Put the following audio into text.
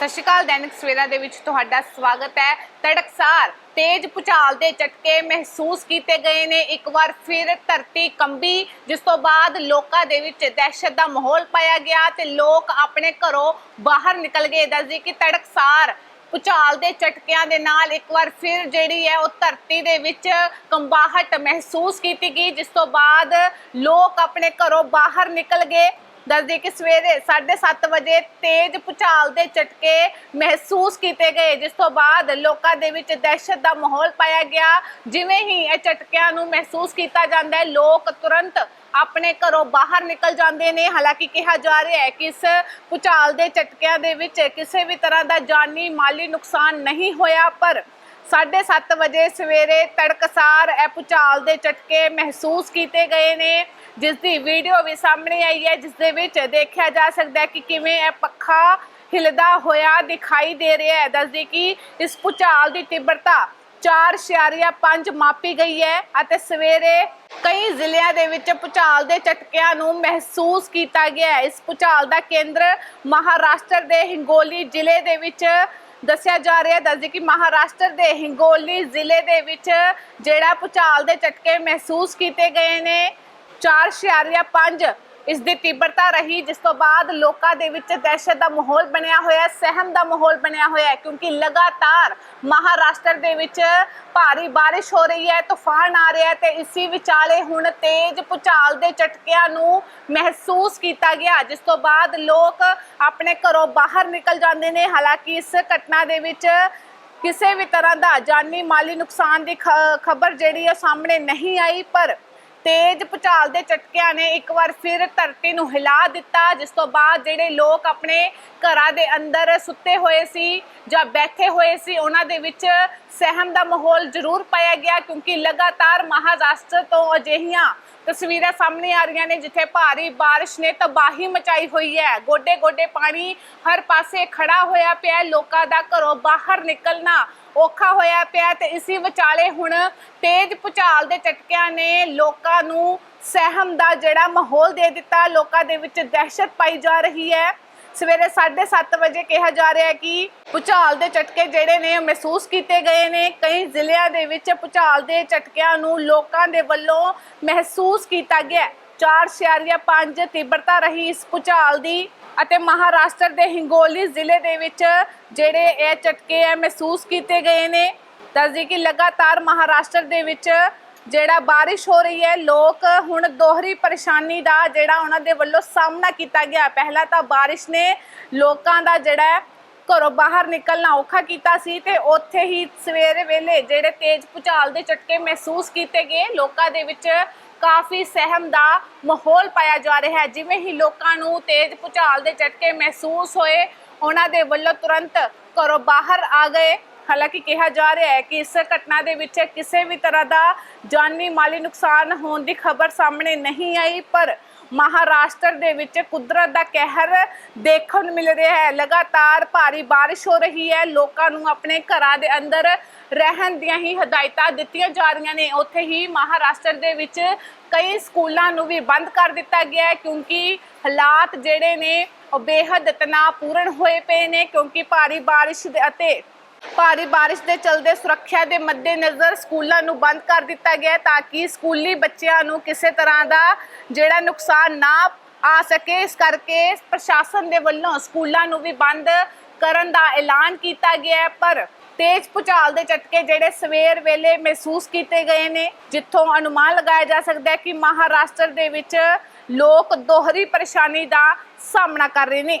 ਸਤਿ ਸ਼੍ਰੀ ਅਕਾਲ, ਦੈਨਿਕ ਸਵੇਰਾ ਦੇ ਵਿੱਚ ਤੁਹਾਡਾ ਸਵਾਗਤ ਹੈ। ਤੜਕਸਾਰ, ਤੇਜ਼ ਭੁਚਾਲ ਦੇ ਝਟਕੇ ਮਹਿਸੂਸ ਕੀਤੇ ਗਏ ਨੇ। ਇੱਕ ਵਾਰ ਫਿਰ ਧਰਤੀ ਕੰਬੀ, ਜਿਸ ਤੋਂ ਬਾਅਦ ਲੋਕਾਂ ਦੇ ਵਿੱਚ ਦਹਿਸ਼ਤ ਦਾ ਮਾਹੌਲ ਪਾਇਆ ਗਿਆ ਤੇ ਲੋਕ ਆਪਣੇ ਘਰੋਂ ਬਾਹਰ ਨਿਕਲ ਗਏ। ਦੱਸਦੀ ਕਿ ਤੜਕਸਾਰ ਭੁਚਾਲ ਦੇ ਝਟਕਿਆਂ ਦੇ ਨਾਲ ਇੱਕ ਵਾਰ ਫਿਰ ਜਿਹੜੀ ਹੈ ਉਹ ਧਰਤੀ ਦੇ ਵਿੱਚ ਕੰਬਾਹਟ ਮਹਿਸੂਸ ਕੀਤੀ ਗਈ, ਜਿਸ ਤੋਂ ਬਾਅਦ ਲੋਕ ਆਪਣੇ ਘਰੋਂ ਬਾਹਰ ਨਿਕਲ ਗਏ। ਦੱਸਦੀ ਕਿ ਸਵੇਰੇ 7:30 ਵਜੇ ਤੇਜ਼ ਭੁਚਾਲ ਦੇ ਝਟਕੇ ਮਹਿਸੂਸ ਕੀਤੇ ਗਏ, ਜਿਸ ਤੋਂ ਬਾਅਦ ਲੋਕਾਂ ਦੇ ਵਿੱਚ ਦਹਿਸ਼ਤ ਦਾ ਮਾਹੌਲ ਪਾਇਆ ਗਿਆ। ਜਿਵੇਂ ਹੀ ਇਹ ਝਟਕਿਆਂ ਨੂੰ ਮਹਿਸੂਸ ਕੀਤਾ ਜਾਂਦਾ ਹੈ, ਲੋਕ ਤੁਰੰਤ ਆਪਣੇ ਘਰੋਂ ਬਾਹਰ ਨਿਕਲ ਜਾਂਦੇ ਨੇ। ਹਾਲਾਂਕਿ ਕਿਹਾ ਜਾ ਰਿਹਾ ਹੈ ਕਿ ਇਸ ਭੁਚਾਲ ਦੇ ਝਟਕਿਆਂ ਦੇ ਵਿੱਚ ਕਿਸੇ ਵੀ ਤਰ੍ਹਾਂ ਦਾ ਜਾਨੀ ਮਾਲੀ ਨੁਕਸਾਨ ਨਹੀਂ ਹੋਇਆ, ਪਰ 7:30 ਵਜੇ ਸਵੇਰੇ ਤੜਕਸਾਰ ਇਹ ਭੁਚਾਲ ਦੇ ਝਟਕੇ ਮਹਿਸੂਸ ਕੀਤੇ ਗਏ ਨੇ ਜਿਸ ਦੀ ਵੀਡੀਓ ਵੀ ਸਾਹਮਣੇ ਆਈ ਹੈ ਜਿਸ ਦੇ ਵਿੱਚ ਦੇਖਿਆ ਜਾ ਸਕਦਾ ਹੈ ਕਿ ਕਿਵੇਂ ਇਹ ਪੱਖਾ ਹਿਲਦਾ ਹੋਇਆ ਦਿਖਾਈ ਦੇ ਰਿਹਾ ਹੈ। ਦੱਸਦੀ ਕਿ ਇਸ ਭੁਚਾਲ ਦੀ ਤੀਬਰਤਾ 4.5 ਮਾਪੀ ਗਈ ਹੈ ਅਤੇ ਸਵੇਰੇ ਕਈ ਜ਼ਿਲ੍ਹਿਆਂ ਦੇ ਵਿੱਚ ਭੁਚਾਲ ਦੇ ਝਟਕਿਆਂ ਨੂੰ ਮਹਿਸੂਸ ਕੀਤਾ ਗਿਆ ਇਸ ਭੁਚਾਲ ਦਾ ਕੇਂਦਰ ਮਹਾਰਾਸ਼ਟਰ ਦੇ ਹਿੰਗੋਲੀ ਜ਼ਿਲ੍ਹੇ ਦੇ ਵਿੱਚ ਦੱਸਿਆ ਜਾ ਰਿਹਾ ਹੈ, ਦੱਸਦੀ ਕਿ ਮਹਾਰਾਸ਼ਟਰ ਦੇ ਹਿੰਗੋਲੀ ਜ਼ਿਲ੍ਹੇ ਦੇ ਵਿੱਚ ਜਿਹੜਾ ਭੁਚਾਲ ਦੇ ਝਟਕੇ ਮਹਿਸੂਸ ਕੀਤੇ ਗਏ ਨੇ। 4.5 ਇਸ ਦੀ ਤੀਬਰਤਾ ਰਹੀ, ਜਿਸ ਤੋਂ ਬਾਅਦ ਲੋਕਾਂ ਦੇ ਵਿੱਚ ਦਹਿਸ਼ਤ ਦਾ ਮਾਹੌਲ ਬਣਿਆ ਹੋਇਆ ਹੈ ਸਹਿਮ ਦਾ ਮਾਹੌਲ ਬਣਿਆ ਹੋਇਆ ਹੈ, ਕਿਉਂਕਿ ਲਗਾਤਾਰ ਮਹਾਰਾਸ਼ਟਰ ਦੇ ਵਿੱਚ ਭਾਰੀ ਬਾਰਿਸ਼ ਹੋ ਰਹੀ ਹੈ, ਤੂਫਾਨ ਆ ਰਿਹਾ ਹੈ ਤੇ ਇਸੇ ਵਿਚਾਲੇ ਹੁਣ ਤੇਜ਼ ਭੁਚਾਲ ਦੇ ਝਟਕਿਆਂ ਨੂੰ ਮਹਿਸੂਸ ਕੀਤਾ ਗਿਆ, ਜਿਸ ਤੋਂ ਬਾਅਦ ਲੋਕ ਆਪਣੇ ਘਰੋਂ ਬਾਹਰ ਨਿਕਲ ਜਾਂਦੇ ਨੇ। ਹਾਲਾਂਕਿ ਇਸ ਘਟਨਾ ਦੇ ਵਿੱਚ ਕਿਸੇ ਵੀ ਤਰ੍ਹਾਂ ਦਾ ਜਾਨੀ ਮਾਲੀ ਨੁਕਸਾਨ ਦੀ ਖਬਰ ਜਿਹੜੀ ਹੈ ਸਾਹਮਣੇ ਨਹੀਂ ਆਈ, ਪਰ ਤੇਜ਼ ਭੁਚਾਲ ਦੇ ਝਟਕਿਆਂ ਨੇ ਇੱਕ ਵਾਰ ਫਿਰ ਧਰਤੀ ਨੂੰ ਹਿਲਾ ਦਿੱਤਾ, ਜਿਸ ਤੋਂ ਬਾਅਦ ਜਿਹੜੇ ਲੋਕ ਆਪਣੇ ਘਰਾਂ ਦੇ ਅੰਦਰ ਸੁੱਤੇ ਹੋਏ ਸੀ ਜਾਂ ਬੈਠੇ ਹੋਏ ਸੀ, ਉਹਨਾਂ ਦੇ ਵਿੱਚ ਸਹਿਮ ਦਾ ਮਾਹੌਲ ਜ਼ਰੂਰ ਪਾਇਆ ਗਿਆ, ਕਿਉਂਕਿ ਲਗਾਤਾਰ ਮਹਾਰਾਸ਼ਟਰ ਤੋਂ ਅਜਿਹੀਆਂ ਤਸਵੀਰਾਂ ਸਾਹਮਣੇ ਆ ਰਹੀਆਂ ਨੇ ਜਿੱਥੇ ਭਾਰੀ ਬਾਰਿਸ਼ ਨੇ ਤਬਾਹੀ ਮਚਾਈ ਹੋਈ ਹੈ। ਗੋਡੇ ਗੋਡੇ ਪਾਣੀ ਹਰ ਪਾਸੇ ਖੜਾ ਹੋਇਆ ਪਿਆ ਲੋਕਾਂ ਦਾ ਘਰੋਂ ਬਾਹਰ ਨਿਕਲਣਾ ਔਖਾ ਹੋਇਆ ਪਿਆ ਤੇ ਇਸੇ ਵਿਚਾਲੇ ਹੁਣ ਤੇਜ਼ ਭੁਚਾਲ ਦੇ ਝਟਕਿਆਂ ਨੇ ਲੋਕਾਂ ਨੂੰ ਸਹਿਮ ਦਾ ਜਿਹੜਾ ਮਾਹੌਲ ਦੇ ਦਿੱਤਾ। ਲੋਕਾਂ ਦੇ ਵਿੱਚ ਦਹਿਸ਼ਤ ਪਾਈ ਜਾ ਰਹੀ ਹੈ। ਸਵੇਰੇ 7:30 ਵਜੇ ਕਿਹਾ ਜਾ ਰਿਹਾ ਹੈ ਕਿ ਭੁਚਾਲ ਦੇ ਝਟਕੇ ਜਿਹੜੇ ਨੇ ਮਹਿਸੂਸ ਕੀਤੇ ਗਏ ਨੇ। ਕਈ ਜ਼ਿਲ੍ਹਿਆਂ ਦੇ ਵਿੱਚ ਭੁਚਾਲ ਦੇ ਝਟਕਿਆਂ ਨੂੰ ਲੋਕਾਂ ਦੇ ਵੱਲੋਂ ਮਹਿਸੂਸ ਕੀਤਾ ਗਿਆ 4.5 ਤੀਬਰਤਾ ਰਹੀ ਇਸ ਭੁਚਾਲ ਦੀ ਅਤੇ ਮਹਾਰਾਸ਼ਟਰ ਦੇ ਹਿੰਗੋਲੀ ਜ਼ਿਲ੍ਹੇ ਦੇ ਵਿੱਚ ਜਿਹੜੇ ਇਹ ਝਟਕੇ ਹੈ ਮਹਿਸੂਸ ਕੀਤੇ ਗਏ ਨੇ। ਦੱਸਦੀ ਕਿ ਲਗਾਤਾਰ ਮਹਾਰਾਸ਼ਟਰ ਦੇ ਵਿੱਚ ਜਿਹੜਾ ਬਾਰਿਸ਼ ਹੋ ਰਹੀ ਹੈ, ਲੋਕ ਹੁਣ ਦੋਹਰੀ ਪਰੇਸ਼ਾਨੀ ਦਾ ਜਿਹੜਾ ਉਹਨਾਂ ਦੇ ਵੱਲੋਂ ਸਾਹਮਣਾ ਕੀਤਾ ਗਿਆ। ਪਹਿਲਾਂ ਤਾਂ ਬਾਰਿਸ਼ ਨੇ ਲੋਕਾਂ ਦਾ ਜਿਹੜਾ ਘਰੋਂ ਬਾਹਰ ਨਿਕਲਣਾ ਔਖਾ ਕੀਤਾ ਸੀ ਤੇ ਉੱਥੇ ਹੀ ਸਵੇਰੇ ਵੇਲੇ ਜਿਹੜੇ ਤੇਜ਼ ਭੁਚਾਲ ਦੇ ਝਟਕੇ ਮਹਿਸੂਸ ਕੀਤੇ ਗਏ। ਲੋਕਾਂ ਦੇ ਵਿੱਚ ਕਾਫੀ ਸਹਿਮ ਦਾ ਮਾਹੌਲ ਪਾਇਆ ਜਾ ਰਿਹਾ। ਹੈ ਜਿਵੇਂ ਹੀ ਲੋਕਾਂ ਨੂੰ ਤੇਜ਼ ਭੁਚਾਲ ਦੇ ਝਟਕੇ ਮਹਿਸੂਸ ਹੋਏ, ਉਹਨਾਂ ਦੇ ਵੱਲੋਂ ਤੁਰੰਤ ਘਰੋਂ ਬਾਹਰ ਆ ਗਏ। ਹਾਲਾਂਕਿ ਕਿਹਾ ਜਾ ਰਿਹਾ ਹੈ ਕਿ ਇਸ ਘਟਨਾ ਦੇ ਵਿੱਚ ਕਿਸੇ ਵੀ ਤਰ੍ਹਾਂ ਦਾ ਜਾਨੀ ਮਾਲੀ ਨੁਕਸਾਨ ਹੋਣ ਦੀ ਖਬਰ ਸਾਹਮਣੇ ਨਹੀਂ ਆਈ, ਪਰ ਮਹਾਰਾਸ਼ਟਰ ਦੇ ਵਿੱਚ ਕੁਦਰਤ ਦਾ ਕਹਿਰ ਦੇਖਣ ਨੂੰ ਮਿਲ ਰਿਹਾ ਹੈ। ਲਗਾਤਾਰ ਭਾਰੀ ਬਾਰਿਸ਼ ਹੋ ਰਹੀ ਹੈ। ਲੋਕਾਂ ਨੂੰ ਆਪਣੇ ਘਰਾਂ ਦੇ ਅੰਦਰ ਰਹਿਣ ਦੀਆਂ ਹੀ ਹਦਾਇਤਾਂ ਦਿੱਤੀਆਂ ਜਾ ਰਹੀਆਂ ਨੇ। ਉੱਥੇ ਹੀ ਮਹਾਰਾਸ਼ਟਰ ਦੇ ਵਿੱਚ ਕਈ ਸਕੂਲਾਂ ਨੂੰ ਵੀ ਬੰਦ ਕਰ ਦਿੱਤਾ ਗਿਆ ਹੈ, ਕਿਉਂਕਿ ਹਾਲਾਤ ਜਿਹੜੇ ਨੇ ਉਹ ਬੇਹੱਦ ਤਣਾਅਪੂਰਨ ਹੋਏ ਪਏ ਨੇ, ਕਿਉਂਕਿ ਭਾਰੀ ਬਾਰਿਸ਼ ਦੇ ਅਤੇ ਭਾਰੀ ਬਾਰਿਸ਼ ਦੇ ਚਲਦੇ ਸੁਰੱਖਿਆ ਦੇ ਮੱਦੇਨਜ਼ਰ ਸਕੂਲਾਂ ਨੂੰ ਬੰਦ ਕਰ ਦਿੱਤਾ ਗਿਆ ਤਾਂ ਕਿ ਸਕੂਲੀ ਬੱਚਿਆਂ ਨੂੰ ਕਿਸੇ ਤਰ੍ਹਾਂ ਦਾ ਜਿਹੜਾ ਨੁਕਸਾਨ ਨਾ ਆ ਸਕੇ। ਇਸ ਕਰਕੇ ਪ੍ਰਸ਼ਾਸਨ ਦੇ ਵੱਲੋਂ ਸਕੂਲਾਂ ਨੂੰ ਵੀ ਬੰਦ ਕਰਨ ਦਾ ਐਲਾਨ ਕੀਤਾ ਗਿਆ ਪਰ ਤੇਜ਼ ਭੁਚਾਲ ਦੇ ਝਟਕੇ ਜਿਹੜੇ ਸਵੇਰ ਵੇਲੇ ਮਹਿਸੂਸ ਕੀਤੇ ਗਏ ਨੇ, ਜਿੱਥੋਂ ਅਨੁਮਾਨ ਲਗਾਇਆ ਜਾ ਸਕਦਾ ਹੈ ਕਿ ਮਹਾਰਾਸ਼ਟਰ ਦੇ ਵਿੱਚ ਲੋਕ ਦੋਹਰੀ ਪਰੇਸ਼ਾਨੀ ਦਾ ਸਾਹਮਣਾ ਕਰ ਰਹੇ ਨੇ।